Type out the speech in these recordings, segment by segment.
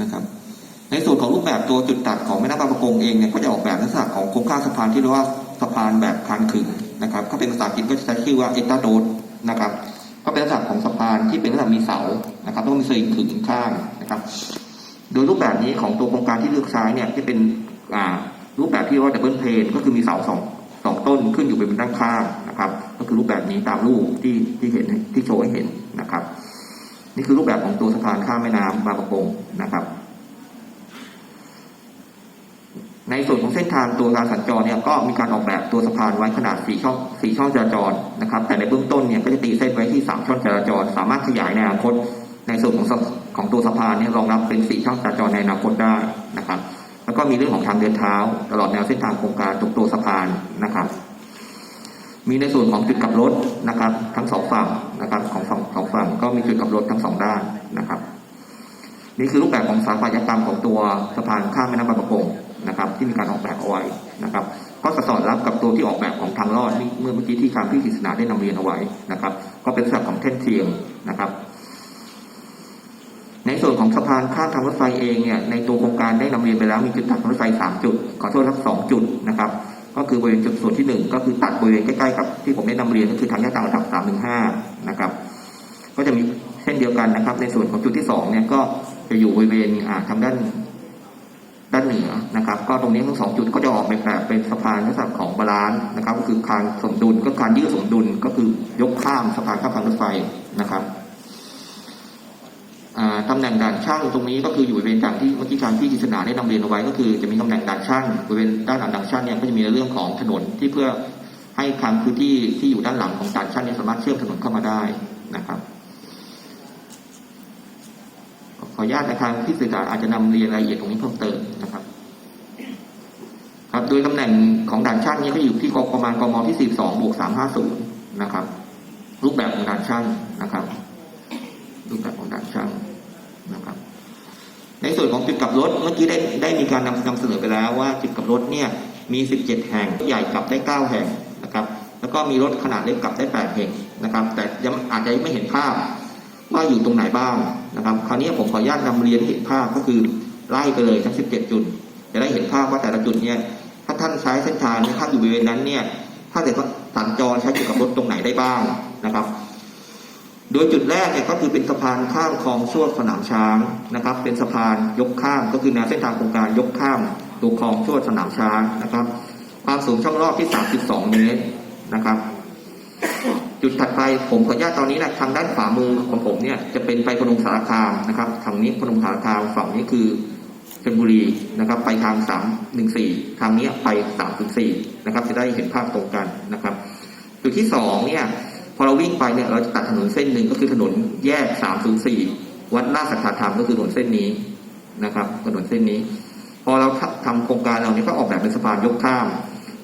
นะครับในส่วนของรูปแบบตัวจุดตัดของแม่น้ำบางประกงเองเนี่ยก็จะออกแบบลักษณะของโครงสร้างสะพานที่เรียกว่าสะพานแบบคานขึงนะครับก็เป็นภาษาอังกฤษก็จะใช้ชื่อว่าเอตาโดดนะครับก็เป็นลักษณะของสะพานที่เป็นลักษณะมีเสานะครับต้องมีสลิงขึงข้างนะครับ โดยรูปแบบนี้ของตัวโครงการที่เลือกใช้เนี่ยที่เป็นอ่ารูปแบบที่เรียกว่าดับเบิลเพนก็คือมีเสาสองสองต้นขึ้นอยู่เป็นด้านข้างนะครับ ก็คือรูปแบบนี้ตามรูปที่ที่เห็นที่โชว์ให้เห็นนะครับ นี่คือรูปแบบของตัวสะพานข้ามแม่น้ำบางประกงนะครับ ในส่วนของเส้นทางตัวการสัญจรเนี่ยก็มีการออกแบบตัวสะพานไว้ขนาดสี่ช่องสี่ช่องจราจรนะครับ แต่ในเบื้องต้นเนี่ยก็จะตีเส้นไว้ที่สามช่องจราจร สามารถขยายในอนาคต ในส่วนของของตัวสะพานเนี่ยรองรับเป็นสี่ช่องจราจรในอนาคตได้นะครับ แล้วก็มีเรื่องของทางเดินเท้า ตลอดแนวเส้นทางโครงการตรงตัวสะพานนะครับมีในส่วนของจุดกลับรถนะครับ ทั้งสองฝั่ง ฝั่งก็มีจุดกลับรถทั้งสองด้านนะครับ นี่คือรูปแบบของสถาปัตยกรรมของตัวสะพานข้ามแม่น้ำบางประกงนะครับ ที่มีการออกแบบเอาไว้นะครับก็สอดรับกับตัวที่ออกแบบของทางลอดเมื่อเมื่อกี้ที่ทางพี่กฤษณาได้นำเรียนเอาไว้นะครับ ก็เป็นลักษณะของแท่นเทียมนะครับ ในส่วนของสะพานข้ามทางรถไฟเองเนี่ยในตัวโครงการได้นำเรียนไปแล้วมีจุดตัดทางรถไฟสามจุดขอโทษครับสองจุดนะครับ ก็คือบริเวณจุดส่วนที่หนึ่งก็คือตัดบริเวณใกล้ๆกับที่ผมได้นำเรียนก็คือทางแยกต่างระดับสามหนึ่งห้านะครับ ก็จะมีเช่นเดียวกันนะครับ ในส่วนของจุดที่สองเนี่ยก็จะอยู่บริเวณอ่าทางด้านด้านเหนือนะครับ ก็ตรงนี้ทั้งสองจุดก็จะออกแบบเป็นสะพานลักษณะของบาลานซ์นะครับ ก็คือการสมดุลก็การยืดสมดุลก็คือยกข้ามสะพานข้ามทางรถไฟนะครับตำแหน่งด่านช่างตรงนี้ก็คืออยู่บริเวณอย่างที่เมื่อกี้ทางที่กิษณาได้นำเรียนเอาไว้ ก็คือจะมีตำแหน่งด่านช่างบริเวณด้านหลังด่านช่างเนี่ยก็จะมีในเรื่องของถนนที่เพื่อให้ทางพื้นที่ที่อยู่ด้านหลังของด่านช่างเนี่ยสามารถเชื่อมถนนเข้ามาได้นะครับ ขออนุญาตนะครับที่สื่อสารอาจจะนำเรียนรายละเอียดตรงนี้เพิ่มเติมนะครับ ครับโดยตำแหน่งของด่านช่างนี้ก็อยู่ที่กองประมาณกมที่42บสองบวก350นะครับ รูปแบบของด่านช่างนะครับ รูปแบบของด่านช่างนะครับ ในส่วนของจุดกลับรถเมื่อกี้ได้ได้มีการนำนำเสนอไปแล้วว่าจุดกลับรถเนี่ยมี 17 แห่งใหญ่กลับได้ 9 แห่งนะครับ แล้วก็มีรถขนาดเล็กกลับได้ 8 แห่งนะครับ แต่ยังอาจจะไม่เห็นภาพ ว่าอยู่ตรงไหนบ้างนะครับ คราวนี้ผมขออนุญาตนำเรียนเห็นภาพก็คือไล่ไปเลยทั้ง 17 จุดจะได้เห็นภาพว่าแต่ละจุดเนี่ยถ้าท่านใช้เส้นทางนะครับอยู่บริเวณนั้นเนี่ยถ้าเกิดว่าสัญจรใช้จุดกลับรถตรงไหนได้บ้างนะครับ โดยจุดแรกเนี่ยก็คือเป็นสะพานข้ามคลองชั่วสนามช้างนะครับ เป็นสะพานยกข้ามก็คือแนวเส้นทางโครงการยกข้ามตัวคลองชั่วสนามช้างนะครับ ความสูงช่องรอบที่ 32 เมตรนะครับ จุดถัดไปผมขออนุญาตตอนนี้นะทางด้านขวามือของผมเนี่ยจะเป็นไปพนมสารคามนะครับทางนี้พนมสารคามฝั่งนี้คือชลบุรีนะครับ ไปทาง314ทางนี้ไป304นะครับ จะได้เห็นภาพตรงกันนะครับ จุดที่สองเนี่ยพอเราวิ่งไปเนี่ยเราจะตัดถนนเส้นหนึ่งก็คือถนนแยก304วัดราชสัทธาธรรมก็คือถนนเส้นนี้นะครับ ถนนเส้นนี้ พอเราทำโครงการเราเนี่ยก็ออกแบบเป็นสะพานยกข้าม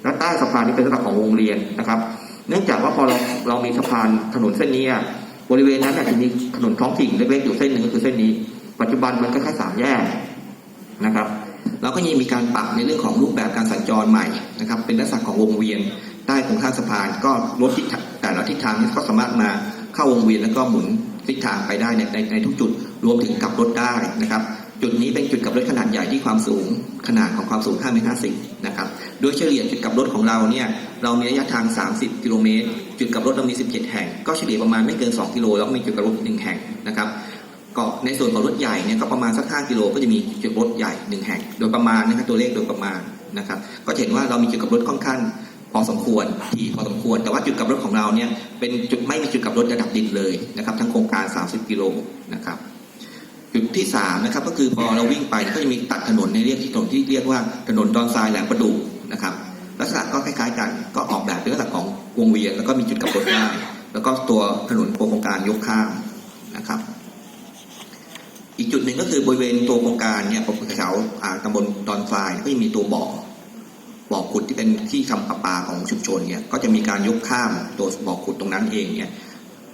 และใต้สะพานนี้เป็นสะพานของโรงเรียนนะครับ เนื่องจากว่าพอเราเรามีสะพานถนนเส้นนี้อะบริเวณนั้นอาจจะมีถนนท้องถิ่นเล็กๆอยู่เส้นหนึ่งก็คือเส้นนี้ ปัจจุบันมันก็แค่สามแยกนะครับเราก็ยังมีการปรับในเรื่องของรูปแบบการสัญจรใหม่นะครับ เป็นลักษณะของวงเวียนใต้โครงสร้างสะพานก็รถทิศทางแต่ละทิศทางนี้ก็สามารถมาเข้าวงเวียนแล้วก็หมุนทิศทางไปได้ในในในทุกจุดรวมถึงกลับรถได้นะครับ จุดนี้เป็นจุดกลับรถขนาดใหญ่ที่ความสูงขนาดของความสูง5เมตร50นะครับ โดยเฉลี่ยจุดกลับรถของเราเนี่ยเรามีระยะทาง 30 กิโลเมตร จุดกลับรถเรามี 17 แห่ง ก็เฉลี่ยประมาณไม่เกิน 2 กิโลแล้วมีจุดกลับรถหนึ่งแห่งนะครับก็ในส่วนของรถใหญ่เนี่ยก็ประมาณสัก5กิโลก็จะมีจุดรถใหญ่หนึ่งแห่ง โดยประมาณนะครับตัวเลขโดยประมาณนะครับก็เห็นว่าเรามีจุดกลับรถค่อนข้างพอสมควรที่พอสมควร แต่ว่าจุดกลับรถของเราเนี่ยเป็นจุดไม่มีจุดกลับรถระดับดินเลยนะครับทั้งโครงการ 30 กิโลนะครับจุดที่สามนะครับก็คือพอเราวิ่งไปก็จะมีตัดถนนในเรียกที่ถนนที่เรียกว่าถนนดอนทรายแหลมประดู นะครับ ลักษณะก็คล้ายๆกันก็ออกแบบเป็นลักษณะของวงเวียนแล้วก็มีจุดกลับรถได้แล้วก็ตัวถนนโครงการยกข้ามนะครับ อีกจุดหนึ่งก็คือบริเวณตัวโครงการเนี่ยผมแถวตำบลดอนทรายก็จะมีตัวบ่อบ่อขุดที่เป็นที่ทำประปาของชุมชนเนี่ยก็จะมีการยกข้ามตัวบ่อขุดตรงนั้นเองเนี่ย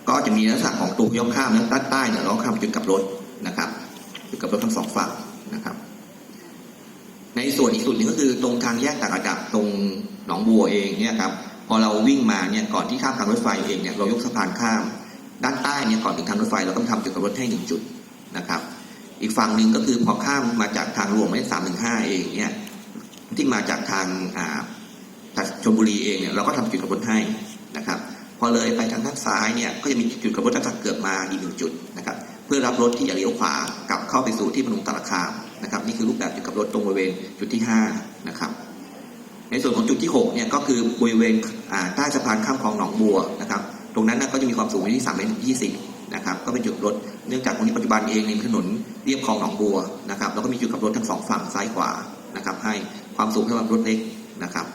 ก็จะมีลักษณะของตัวยกข้ามแล้วด้านใต้เนี่ยเราก็ข้ามจุดกลับรถนะครับจุดกลับรถทั้งสองฝั่ง ในส่วนอีกจุดหนึ่งก็คือตรงทางแยกต่างระดับตรงหนองบัวเองเนี่ยครับพอเราวิ่งมาเนี่ยก่อนที่ข้ามทางรถไฟเองเนี่ยเรายกสะพานข้าม ด้านใต้เนี่ยก่อนถึงทางรถไฟเราต้องทำจุดกลับรถให้หนึ่งจุดนะครับ อีกฝั่งหนึ่งก็คือพอข้ามมาจากทางหลวงหมายเลขสามหนึ่งห้าเองเนี่ยที่มาจากทางอ่าจากชลบุรีเองเนี่ยเราก็ทำจุดกลับรถให้นะครับ พอเลยไปทางด้านซ้ายเนี่ยก็จะมีจุดกลับรถจากเกือบมาอีกหนึ่งจุดนะครับ เพื่อรับรถที่จะเลี้ยวขวากลับเข้าไปสู่ที่พนมตาราคาม นะครับนี่คือรูปแบบจุดกลับรถตรงบริเวณจุดที่ห้านะครับในส่วนของจุดที่6เนี่ยก็คือบริเวณใต้สะพานข้ามคลองหนองบัวนะครับตรงนั้นก็จะมีความสูงอยู่ที่3เมตรยี่สิบนะครับก็เป็นจุดรถเนื่องจากตรงนี้ปัจจุบันเองในถนนเรียบคลองหนองบัวนะครับแล้วก็มีจุดกลับรถทั้งสองฝั่งซ้ายขวานะครับให้ความสูงสำหรับรถเล็กนะครับ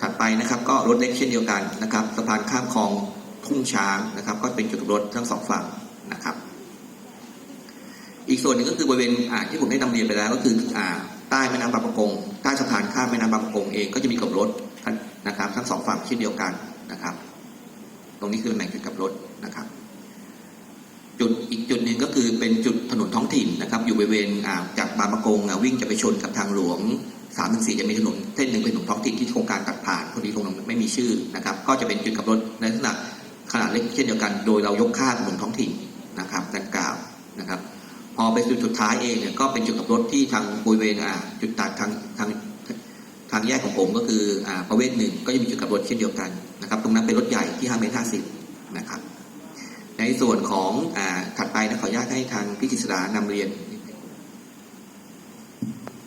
ถัดไปนะครับก็รถเล็กเช่นเดียวกันนะครับสะพานข้ามคลองทุ่งช้างนะครับ ก็เป็นจุดกลับรถทั้งสองฝั่งนะครับ อีกส่วนหนึ่งก็คือบริเวณอ่าที่ผมได้นำเรียนไปแล้ว ก็คืออ่าใต้แม่น้ำบางประกงใต้สะพานข้ามแม่น้ำบางประกงเองก็จะมีกลับรถนะครับ ทั้งสองฝั่งเช่นเดียวกันนะครับ ตรงนี้คือแหน่งจุดกลับรถนะครับ จุดอีกจุดหนึ่งก็คือเป็นจุดถนนท้องถิ่นนะครับ อยู่บริเวณอ่าจากบางประกงวิ่งจะไปชนกับทางหลวงสามถึงสี่จะมีถนนเส้นหนึ่งเป็นถนนท้องถิ่นที่โครงการตัดผ่านพอดีตรงนั้นไม่มีชื่อนะครับ ก็จะเป็นจุดกลับรถในลักษณะขนาดเล็กเช่นเดียวกัน โดยเรายกค่าถนนท้องถิ่นนะครับ อไปสุดสุดท้ายเองเนี่ยก็เป็นจุดกับรถที่ทางบริเวณอ่าจุดตัดทางทางทางแยกของผมก็คืออ่าประเวศหนึ่งก็จะมีจุดกับรถเช่นเดียวกันนะครับ ตรงนั้นเป็นรถใหญ่ที่ห้าเมตรห้าสิบนะครับ ในส่วนของอาถัดไปนะขออนุญาตให้ทางพี่กฤษดานำเรียน